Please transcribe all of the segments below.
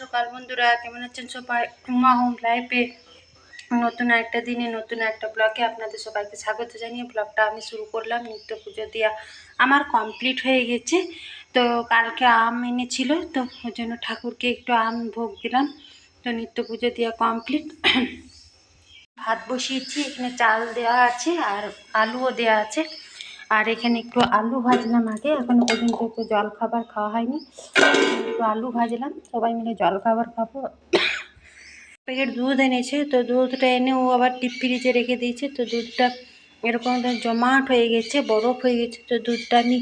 সকাল বন্ধুরা, কেমন আছেন সবাই? উমা হোম লাইফে নতুন একটা দিনে, নতুন একটা ব্লগে আপনাদের সবাইকে স্বাগত জানিয়ে ব্লগটা আমি শুরু করলাম। নিত্য পুজো দিয়া আমার কমপ্লিট হয়ে গেছে। তো কালকে আম এনেছিল, তো ওই জন্য ঠাকুরকে একটু আম ভোগ দিলাম। তো নিত্য পুজো দেওয়া কমপ্লিট ভাত বসিয়েছি, এখানে চাল দেওয়া আছে আর আলুও দেওয়া আছে। আর এখানে একটু আলু ভাজলাম আগে, এখন পর্যন্ত একটু জল খাবার খাওয়া হয়নি। একটু আলু ভাজলাম, সবাই মিলে জল খাবার খাব। প্যাকেট দুধ এনেছে, তো দুধটা এনে ও আবার ডিপ ফ্রিজে রেখে দিয়েছে, তো দুধটা এরকম জমাট হয়ে গেছে, বরফ হয়ে গেছে, তো দুধটা আমি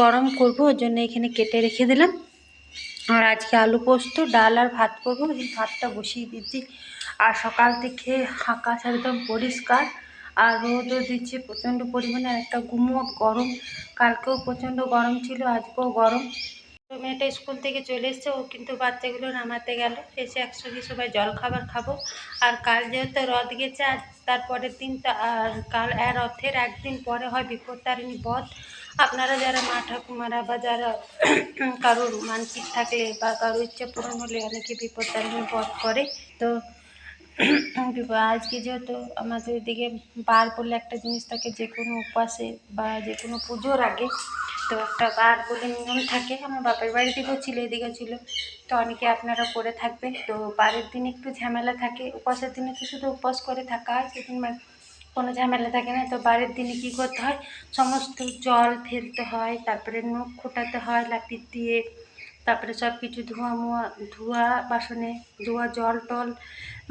গরম করব, ওর জন্য এখানে কেটে রেখে দিলাম। আর আজকে আলু পোস্ত, ডাল আর ভাত করব ভাতটা বসিয়ে দিচ্ছি। আর সকাল থেকে আকাশ একদম পরিষ্কার। আর রোদও দিচ্ছে, প্রচণ্ড পরিমাণে একটা গুমোট গরম। কালকেও প্রচণ্ড গরম ছিল, আজকেও গরম। মেয়েটা স্কুল থেকে চলে এসছে, ও কিন্তু বাচ্চাগুলো নামাতে গেল। এসে একসঙ্গে সবাই জল খাবার খাব। আর কাল যেহেতু রথ গেছে, আর তারপরের দিন তা, আর কাল, আর রথের একদিন পরে হয় বিপত্তারিণী বধ। আপনারা যারা মা ঠাকুমারা বা যারা কারোর মানসিক থাকলে বা কারোর ইচ্ছা পূরণ হলে অনেকে বিপত্তারিণী বধ করে। তো আজকে যেহেতু আমাদের এদিকে বার বলে একটা জিনিস থাকে, যে কোনো উপাসে বা যে কোনো পুজোর আগে তো একটা বার বলে নিয়ম থাকে। আমার বাপের বাড়ি দিকেও ছিল, এদিকে ছিল। তো অনেকে আপনারা করে থাকবেন তো বারের দিন একটু ঝামেলা থাকে, উপাসের দিনে তো শুধু উপবাস করে থাকা হয়, সেদিন কোনো ঝামেলা থাকে না। তো বারের দিনে কী করতে হয়? সমস্ত জল ফেলতে হয়, তারপরে নখ খোটাতে হয় লাপির দিয়ে তারপরে সব কিছু ধোয়া মোয়া, ধোয়া বাসনে, ধোয়া জল টল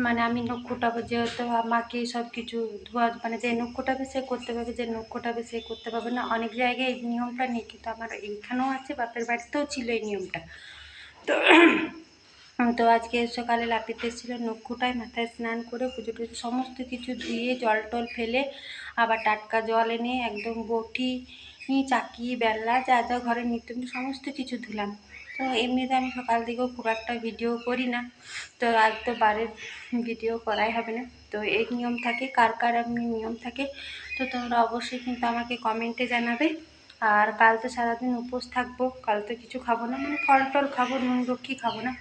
মানে আমি নখ খোটাবো যেহেতু আমাকে সব কিছু ধোয়া মানে যে নখ খোটাবে সে করতে পারবে, যে নখ খোটাবে সে করতে পারবে না। অনেক জায়গায় এই নিয়মটা নেই, কিন্তু আমার এইখানেও আছে, বাপের বাড়িতেও ছিল এই নিয়মটা। তো তো আজকে সকালে লাপিতে এসেছিল নখ খোটায় মাথায় স্নান করে পুজো টুজো সমস্ত কিছু ধুয়ে, জল টল ফেলে আবার টাটকা জল এনে একদম বটি, চাকি বেল্লা যা যা ঘরের নিত্য সমস্ত কিছু ধুলাম। তো এমনিতে আমি সকাল দিকেও খুব একটা ভিডিও করি না। তো আর তো বারের ভিডিও করাই হবে না। তো এই নিয়ম থাকে, কার কার এমনি নিয়ম থাকে, তো তোমরা অবশ্যই কিন্তু আমাকে কমেন্টে জানাবে। আর কাল তো সারাদিন উপোস থাকব, কাল তো কিছু খাব না মানে ফল টল খাব নুন রক্ষী খাব না।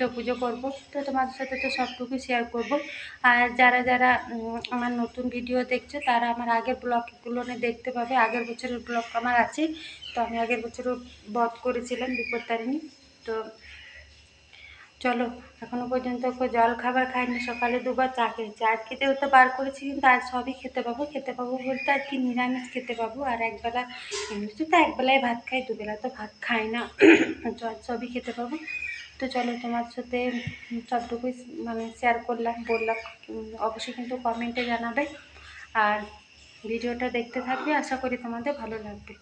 তো পুজো করব। তো তোমাদের সাথে তো সবটুকু শেয়ার করব। আর যারা যারা আমার নতুন ভিডিও দেখছ, তারা আমার আগের ব্লগগুলো দেখতে পাবে। আগের বছরের ব্লগ আমার আছে। তো আমি আগের বছরও বধ করেছিলাম বিপদ বিপত্তারিণী। তো চলো, এখনও পর্যন্ত জল খাবার খাইনি। সকালে দুবার চা খেয়েছি। আর খেতেও তো বার করেছি, কিন্তু আর সবই খেতে পাবো। খেতে পাবো বলতে আর কি নিরামিষ খেতে পাবো। আর একবেলা এমনিতে তো একবেলায় ভাত খাই, দুবেলা তো ভাত খাই না। আজ সবই খেতে পাবো। তো চলো তোমার সাথে সবটুকুই মানে শেয়ার করলাম, বললাম, অবশ্যই কিন্তু কমেন্টে জানাবে। আর ভিডিওটা দেখতে থাকবে, আশা করি তোমাদের ভালো লাগবে।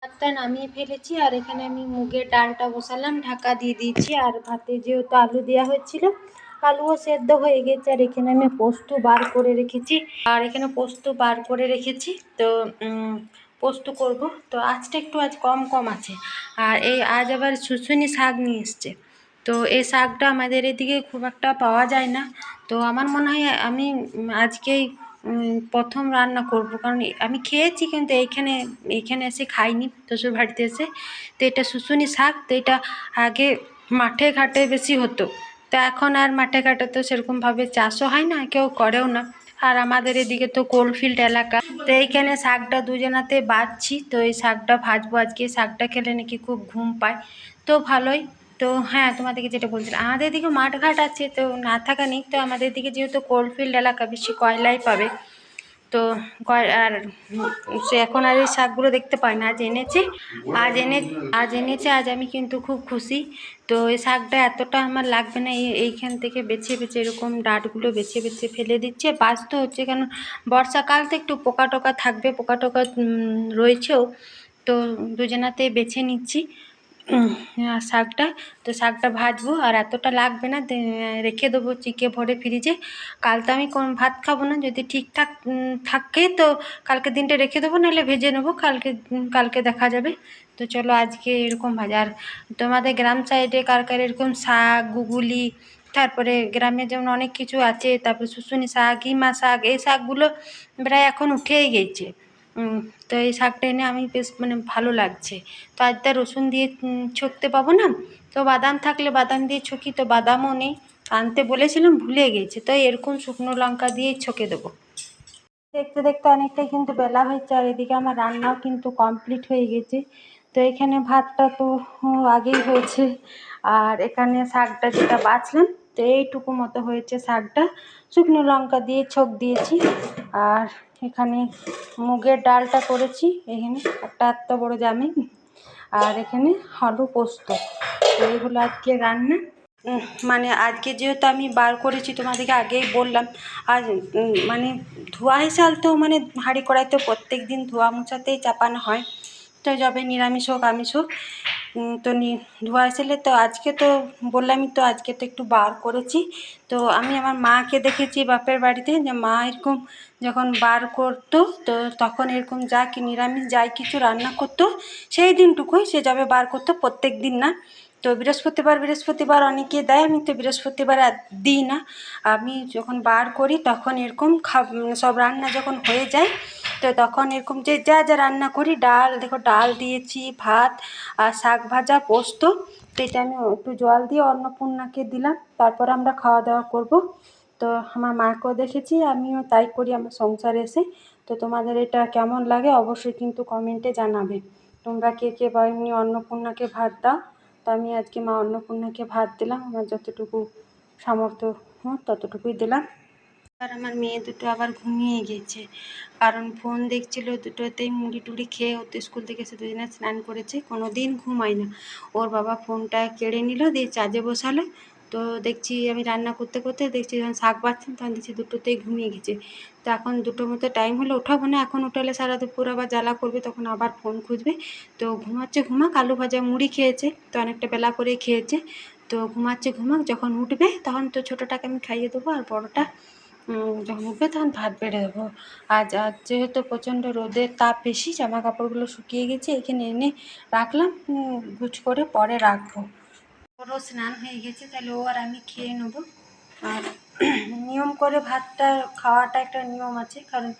ভাতটা নামিয়ে ফেলেছি, আর এখানে আমি মুগের ডালটা বসালাম, ঢাকা দিয়ে দিয়েছি। আর ভাতে যেহেতু আলু দেওয়া হয়েছিল, আলুও সেদ্ধ হয়ে গেছে, আর এখানে আমি পোস্ত বার করে রেখেছি। আর এখানে পোস্ত বার করে রেখেছি, তো পোস্ত করব। তো আজটা একটু আজ কম কম আছে। আর এই আজ আবার শুশুনি শাক নিয়ে এসছে। তো এই শাকটা আমাদের এদিকে খুব একটা পাওয়া যায় না। তো আমার মনে হয় আমি আজকেই প্রথম রান্না করব। কারণ আমি খেয়েছি কিন্তু এইখানে এইখানে এসে খাইনি, শ্বশুর বাড়িতে এসে। তো এটা শুশুনি শাক, তো এটা আগে মাঠে ঘাটে বেশি হতো। তো এখন আর মাঠে ঘাটে তো সেরকমভাবে চাষও হয় না, কেউ করেও না। আর আমাদের এদিকে তো কোলফিল্ড এলাকা। তো এইখানে শাকটা দুজনাতে বাঁচছি। তো এই শাকটা ভাজবো আজকে। শাকটা খেলে নাকি খুব ঘুম পায়। তো ভালোই। তো হ্যাঁ তোমাদেরকে যেটা বলছিলাম, আমাদের দিকে মাঠঘাট আছে, তো না থাকা নেই, তো আমাদের দিকে যেহেতু কোলফিল্ড এলাকা, বেশি কয়লাই পাবে। তো আর সে এখন আর এই শাকগুলো দেখতে পাই না, আজ এনেছে, আজ এনে, আজ এনেছে, আজ আমি কিন্তু খুব খুশি। তো এই শাকটা এতটা আমার লাগবে না এইখান থেকে বেছে বেছে এরকম ডাঁটগুলো বেছে বেছে ফেলে দিচ্ছে। বাঁচতে হচ্ছে কেন, বর্ষাকাল তো একটু পোকা টোকা থাকবে, পোকা টোকা রয়েছেও, তো দুজনাতে বেছে নিচ্ছি। শাকটা। তো শাকটা ভাজবো, আর এতটা লাগবে না রেখে দেবো চিকে ভরে ফ্রিজে। কাল তো আমি কোন ভাত খাব না, যদি ঠিকঠাক থাকে তো কালকে দিনটা রেখে দেবো, নাহলে ভেজে নেব, কালকে কালকে দেখা যাবে। তো চলো আজকে এরকম ভাজা। আর তোমাদের গ্রাম সাইডে কার কার এরকম শাক, গুগুলি, তারপরে গ্রামে যেমন অনেক কিছু আছে, তারপরে শুশুনি শাক, হিমা শাক, এই শাকগুলো প্রায় এখন উঠেই গেছে। তো এই শাকটা এনে আমি বেশ মানে ভালো লাগছে। তো আজ তো রসুন দিয়ে ছকতে পাবো না? তো বাদাম থাকলে বাদাম দিয়ে ছকি, তো বাদামও নেই। আনতে বলেছিলাম ভুলে গেছি। তো এরকম শুকনো লঙ্কা দিয়েই ছকে দেবো। দেখতে দেখতে অনেকটাই কিন্তু বেলা হয়েছে, আর এদিকে আমার রান্নাও কিন্তু কমপ্লিট হয়ে গেছে। তো এখানে ভাতটা তো আগেই হয়েছে। আর এখানে শাকটা যেটা বাছলাম, তো এইটুকু মতো হয়েছে শাকটা। শুকনো লঙ্কা দিয়ে ছোক দিয়েছি। আর এখানে মুগের ডালটা করেছি, এখানে একটা এত বড় জামে, আর এখানে আলু পোস্ত। তো এগুলো আজকে রান্না। মানে আজকে যেহেতু আমি বার করেছি, তোমাদেরকে আগেই বললাম আর মানে ধোয়া হিসাল তো মানে হাঁড়ি কড়াই তো প্রত্যেক দিন ধোয়া মোছাতেই চাপানো হয়। তো যবে নিরামিষ হোক, আমিষ হোক তো ধোয়া হিসেলে তো আজকে তো বললামই তো আজকে তো একটু বার করেছি। তো আমি আমার মাকে দেখেছি বাপের বাড়িতে যে মা এরকম যখন বার করতো, তো তখন এরকম যা কি নিরামিষ যাই কিছু রান্না করতো, সেই দিনটুকুই সে যাবে বার করতো, প্রত্যেক দিন না। তো বৃহস্পতিবার বৃহস্পতিবার অনেকে দেয়, আমি তো বৃহস্পতিবার দিই না। আমি যখন বার করি তখন এরকম খা সব রান্না যখন হয়ে যায় তখন এরকম যে যা যা রান্না করি, ডাল, দেখো ডাল দিয়েছি, ভাত আর শাক ভাজা, পোস্ত। তো এটা আমি একটু জল দিয়ে অন্নপূর্ণাকে দিলাম। তারপর আমরা খাওয়া দাওয়া করব। তো আমার মাকেও দেখেছি, আমিও তাই করি আমার সংসারে এসে। তো তোমাদের এটা কেমন লাগে অবশ্যই কিন্তু কমেন্টে জানাবে। তোমরা কে কে বা এমনি অন্নপূর্ণাকে ভাত দাও। তো আমি আজকে মা অন্নপূর্ণাকে ভাত দিলাম, আমার যতটুকু সামর্থ্য, হয়, ততটুকুই দিলাম। আর আমার মেয়ে দুটো আবার ঘুমিয়ে গেছে। কারণ ফোন দেখছিল দুটোতেই মুড়ি টুড়ি খেয়ে ও তো স্কুল থেকে এসে দুজনে স্নান করেছে কোনো দিন ঘুমায় না। ওর বাবা ফোনটা কেড়ে নিল, দিয়ে চার্জে বসালো। তো দেখছি আমি রান্না করতে করতে দেখছি যখন শাক বাচ্ছেন তখন দেখছি দুটোতেই ঘুমিয়ে গেছে। তো এখন দুটোর মতো টাইম হলে ওঠাবো না, এখন উঠালে সারা দুপুর আবার জ্বালা করবে, তখন আবার ফোন খুঁজবে। তো ঘুমাচ্ছে ঘুমাক, আলু ভাজা মুড়ি খেয়েছে, তো অনেকটা বেলা করে খেয়েছে। তো ঘুমাচ্ছে ঘুমাক, যখন উঠবে তখন তো ছোটোটাকে আমি খাইয়ে দেবো আর বড়োটা যখন তখন ভাত বেড়ে দেবো। আজ আজ যেহেতু প্রচণ্ড রোদের তাপ বেশি জামা কাপড়গুলো শুকিয়ে গেছে, এখানে এনে রাখলাম। গুছ করে পরে রাখব। ওরও স্নান হয়ে গেছে, তাহলে ও আর আমি খেয়ে নেব। আর নিয়ম করে ভাতটা, খাওয়াটা একটা নিয়ম আছে, কারণ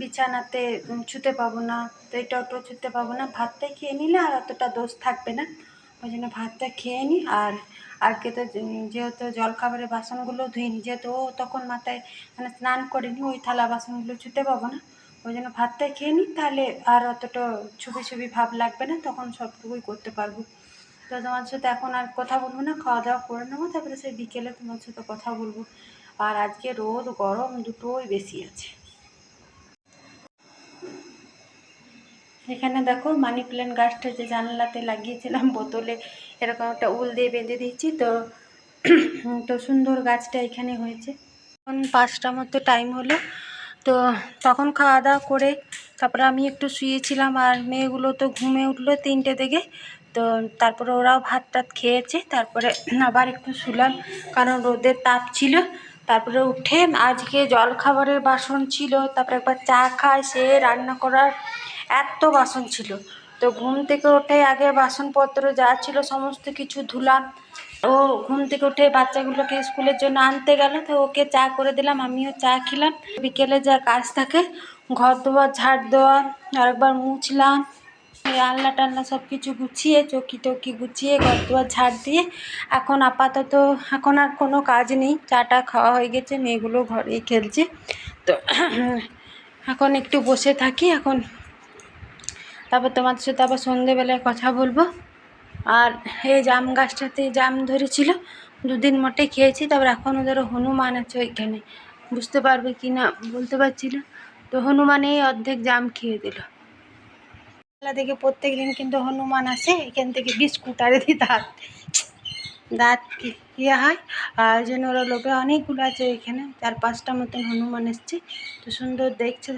বিছানাতে ছুতে পাবো না, তো এটা ওটা ছুতে পাবো না। ভাতটাই খেয়ে নিলে আর অতটা দোষ থাকবে না। ওই জন্য ভাতটা খেয়ে নিই আর আজকে তো যেহেতু জলখাবারের বাসনগুলো ধুয়ে নিই যেহেতু ও তখন মাথায় মানে স্নান করিনি, ওই থালা বাসনগুলো ছুতে পাবো না, ওই জন্য ভাতটা খেয়ে নিই তাহলে আর অতটা ছবি ছবি ভাব লাগবে না, তখন সবটুকুই করতে পারব। তো তোমার সাথে এখন আর কথা বলব না, খাওয়া দাওয়া করে নেব, তারপরে সেই বিকেলে তোমার সাথে কথা বলব। আর আজকে রোদ, গরম দুটোই বেশি আছে। এখানে দেখো মানি প্ল্যান্ট গাছটা যে জানলাতে লাগিয়েছিলাম, বোতলে এরকম একটা উল দিয়ে বেঁধে দিয়েছি। তো তো সুন্দর গাছটা এখানে হয়েছে। এখন পাঁচটা মতো টাইম হলো। তো তখন খাওয়া দাওয়া করে তারপরে আমি একটু শুয়েছিলাম আর মেয়েগুলো তো ঘুমে উঠল তিনটে থেকে। তো তারপরে ওরাও ভাত টাত খেয়েছে। তারপরে আবার একটু শুলাম কারণ রোদের তাপ ছিল। তারপরে উঠে আজকে জল খাবারের বাসন ছিল। তারপরে একবার চা খায়, সে রান্না করার এত বাসন ছিল। তো ঘুম থেকে উঠে আগে বাসনপত্র যা ছিল সমস্ত কিছু ধুলাম। ও ঘুম থেকে উঠে বাচ্চাগুলোকে স্কুলের জন্য আনতে গেল। তো ওকে চা করে দিলাম, আমিও চা খেলাম। বিকেলে যা কাজ থাকে, ঘর দেওয়া ঝাড় দেওয়া, আরেকবার মুছলাম। আলনা টালনা সব কিছু গুছিয়ে, চকি টকি গুছিয়ে, ঘর দুয়ার ঝাড় দিয়ে এখন আপাতত এখন আর কোনো কাজ নেই। চাটা খাওয়া হয়ে গেছে, মেয়েগুলো ঘরেই খেলছে। তো এখন একটু বসে থাকি, এখন তারপর তোমাদের সাথে আবার সন্ধেবেলায় কথা বলব। আর এই জাম গাছটাতে জাম ধরেছিল, দুদিন মোটে খেয়েছি, তারপর এখনও ধরো হনুমান আছে ওইখানে। বুঝতে পারবে কি না বলতে পারছি না। তো হনুমানেই অর্ধেক জাম খেয়ে দিল। বেলা থেকে প্রত্যেক দিন কিন্তু হনুমান আসে, এখান থেকে বিস্কুট আর এদিকে দাঁত। দাঁত ইয়ে হয়? আর জন্য ওরা লোকে অনেকগুলো আছে এখানে, চার পাঁচটা মতন হনুমান এসছে। তো সুন্দর দেখছে।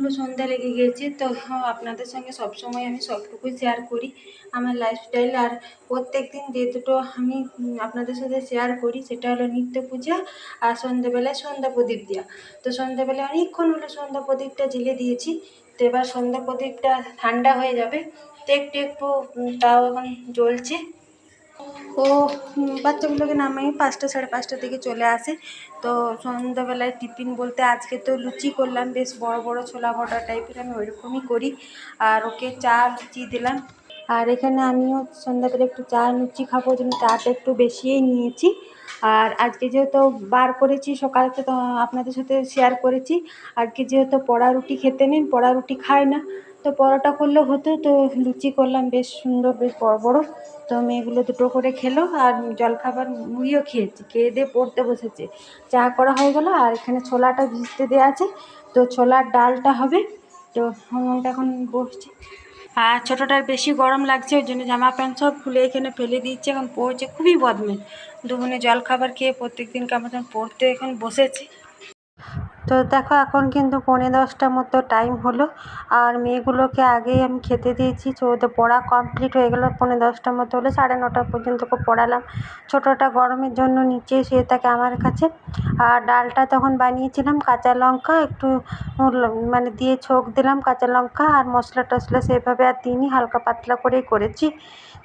হলো সন্ধ্যা লেগে গেছে তো হ্যাঁ, আপনাদের সঙ্গে সবসময় আমি সবটুকুই শেয়ার করি আমার লাইফস্টাইল আর প্রত্যেক দিন যে দুটো আমি আপনাদের সাথে শেয়ার করি সেটা হলো নিত্য পূজা আর সন্ধ্যেবেলায় সন্ধ্যা প্রদীপ দেওয়া। তো সন্ধ্যেবেলায় অনেকক্ষণ হলো সন্ধ্যা প্রদীপটা জ্বেলে দিয়েছি তো এবার সন্ধ্যা প্রদীপটা ঠান্ডা হয়ে যাবে। তো একটু একটু তাও এখন জ্বলছে। ও বাচ্চাগুলোকে নামিয়ে পাঁচটা সাড়ে পাঁচটার দিকে চলে আসে। তো সন্ধ্যাবেলায় টিফিন বলতে আজকে তো লুচি করলাম, বেশ বড় বড় ছোলা ভটা টাইপের আমি ওইরকমই করি। আর ওকে চা লুচি দিলাম। আর এখানে আমিও সন্ধ্যাবেলা একটু চা লুচি খাব জন্য চাটা একটু বেশিই নিয়েছি। আর আজকে যেহেতু বার করেছি সকালে তো আপনাদের সাথে শেয়ার করেছি। আজকে যেহেতু পড়া রুটি খেতে নেই, পড়া রুটি খায় না। তো পরোটা করলেও হতো, তো লুচি করলাম, বেশ সুন্দর, বেশ বড় বড়। তো মেয়েগুলো দুটো করে খেলো, আর জলখাবার মুড়িও খেয়েছি, খেয়ে দিয়ে পড়তে বসেছে। চা করা হয়ে গেলো, আর এখানে ছোলাটা ভিজতে দেওয়া আছে, তো ছোলার ডালটা হবে, তো ওটা এখন বসছে। আর ছোটোটার বেশি গরম লাগছে, ওই জন্য জামা প্যান্ট সব খুলে এখানে ফেলে দিচ্ছে এখন পড়ছে, খুবই বদমেশ। দুপুরে জল খাবার খেয়ে প্রত্যেক দিনকার মতন পড়তে এখন বসেছে। তো দেখো এখন কিন্তু পৌনে দশটা মতো টাইম হলো। আর মেয়েগুলোকে আগেই আমি খেতে দিয়েছি। তো ওদের পড়া কমপ্লিট হয়ে গেলো, পৌনে দশটার মতো হলে, সাড়ে নটা পর্যন্ত ওকে পড়ালাম। ছোটোটা গরমের জন্য নিচে শুয়ে থাকে আমার কাছে, আর ডালটা তখন বানিয়েছিলাম, কাঁচা লঙ্কা, একটু মানে দিয়ে ছোক দিলাম কাঁচা লঙ্কা আর মশলা টশলা সেভাবে আর দিইনি, হালকা পাতলা করেই করেছি।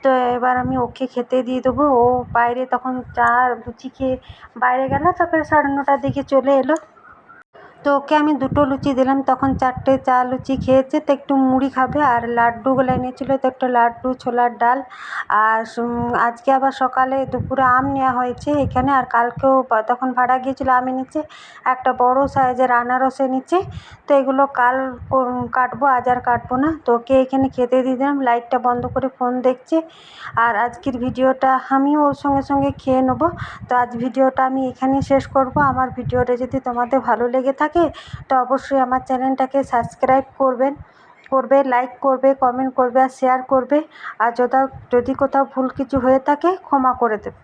তো এবার আমি ওকে খেতে দিয়ে দেবো। ও বাইরে তখন চা লুচি খেয়ে বাইরে গেলো, তারপরে সাড়ে নটার দিকে চলে এলো। তো ওকে আমি দুটো লুচি দিলাম। তখন চারটে চা লুচি খেয়েছে, তো একটু মুড়ি খাবে আর লাড্ডুগুলো এনেছিলো। তো একটা লাড্ডু, ছোলার ডাল আর আজকে আবার সকালে দুপুরে আম নেওয়া হয়েছে এখানে। আর কালকেও তখন ভাড়া গিয়েছিল আম এনেছে, একটা বড় সাইজের আনারস এনেছে। তো এগুলো কাল কাটবো, আজ আর কাটবো না। তো ওকে এখানে খেতে দিয়ে দিলাম, লাইটটা বন্ধ করে ফোন দেখছে। আর আজকের ভিডিওটা আমিও ওর সঙ্গে সঙ্গে খেয়ে নেব। তো আজ ভিডিওটা আমি এখানেই শেষ করব। আমার ভিডিওটা যদি তোমাদের ভালো লেগে থাকে তো অবশ্যই আমার চ্যানেলটাকে সাবস্ক্রাইব করবেন, করবে লাইক করবে কমেন্ট করবে আর শেয়ার করবে। আর যদি কোথাও ভুল কিছু হয়ে থাকে, ক্ষমা করে দেবে।